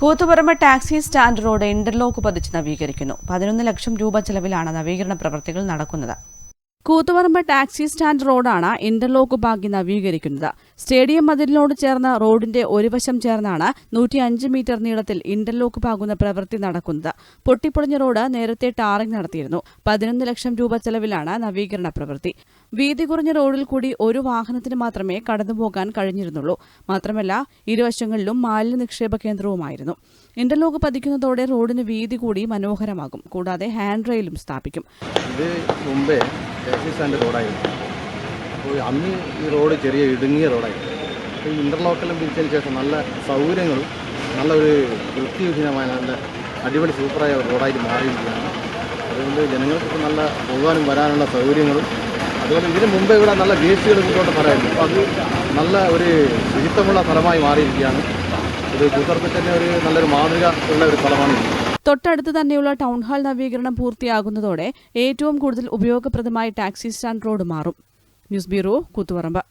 Koothuparamba taxi stand road interlock പതിച്ച് നവീകരിക്കുന്നു. പതിനൊന്ന് ലക്ഷം രൂപ ചെലവിലാണ് നവീകരണ പ്രവൃത്തികൾ നടക്കുന്നത്. കൂത്തുപറമ്പ് ടാക്സി സ്റ്റാൻഡ് റോഡാണ് ഇന്റർലോക്ക് ഭാഗി നവീകരിക്കുന്നത്. സ്റ്റേഡിയം മതിലിനോട് ചേർന്ന റോഡിന്റെ ഒരു വശം ചേർന്നാണ് നൂറ്റി അഞ്ച് മീറ്റർ നീളത്തിൽ ഇന്റർലോക്ക് പാകുന്ന പ്രവൃത്തി നടക്കുന്നത്. പൊട്ടിപ്പൊളിഞ്ഞ റോഡ് നേരത്തെ ടാറിംഗ് നടത്തിയിരുന്നു. പതിനൊന്ന് ലക്ഷം രൂപ ചെലവിലാണ് നവീകരണ പ്രവൃത്തി. വീതി കുറഞ്ഞ റോഡിൽ കൂടി ഒരു വാഹനത്തിന് മാത്രമേ കടന്നുപോകാൻ കഴിഞ്ഞിരുന്നുള്ളൂ. മാത്രമല്ല ഇരുവശങ്ങളിലും മാലിന്യ നിക്ഷേപ കേന്ദ്രവുമായിരുന്നു. ഇന്റർലോക്ക് പതിക്കുന്നതോടെ റോഡിന് വീതി കൂടി മനോഹരമാകും. കൂടാതെ ഹാൻഡ് റെയിലും സ്ഥാപിക്കും. ടാക്സി സ്റ്റാൻഡ് റോഡായിരുന്നു. അപ്പോൾ അന്ന് ഈ റോഡ് ചെറിയ ഇടുങ്ങിയ റോഡായിരുന്നു. അപ്പോൾ ഈ ഇന്റർലോക്കെല്ലാം പിരിച്ചതിന് ശേഷം നല്ല സൗകര്യങ്ങളും നല്ലൊരു വൃത്തിവിഹീനമായ നല്ല അടിപൊളി സൂപ്പറായ റോഡായിട്ട് മാറിയിരിക്കുകയാണ്. അതുകൊണ്ട് ജനങ്ങൾക്ക് നല്ല പോകാനും വരാനുള്ള സൗകര്യങ്ങളും അതുപോലെ ഇതിന് മുമ്പേ ഇവിടെ നല്ല വേസ്റ്റുകൾ ഇങ്ങോട്ട് പറയായിരുന്നു അപ്പോൾ അത് നല്ല ഒരു ശുചിത്വമുള്ള സ്ഥലമായി മാറിയിരിക്കുകയാണ്. ഇത് കൂത്തറപ്പിൽ ഒരു നല്ലൊരു മാതൃക ഉള്ള ഒരു സ്ഥലമാണ് തൊട്ടടുത്ത് തന്നെയുള്ള ടൗൺ ഹാൾ നവീകരണം പൂർത്തിയാകുന്നതോടെ ഏറ്റവും കൂടുതൽ ഉപയോഗപ്രദമായ ടാക്സി സ്റ്റാൻഡ് റോഡ് മാറും. News bureau Koothuparamba.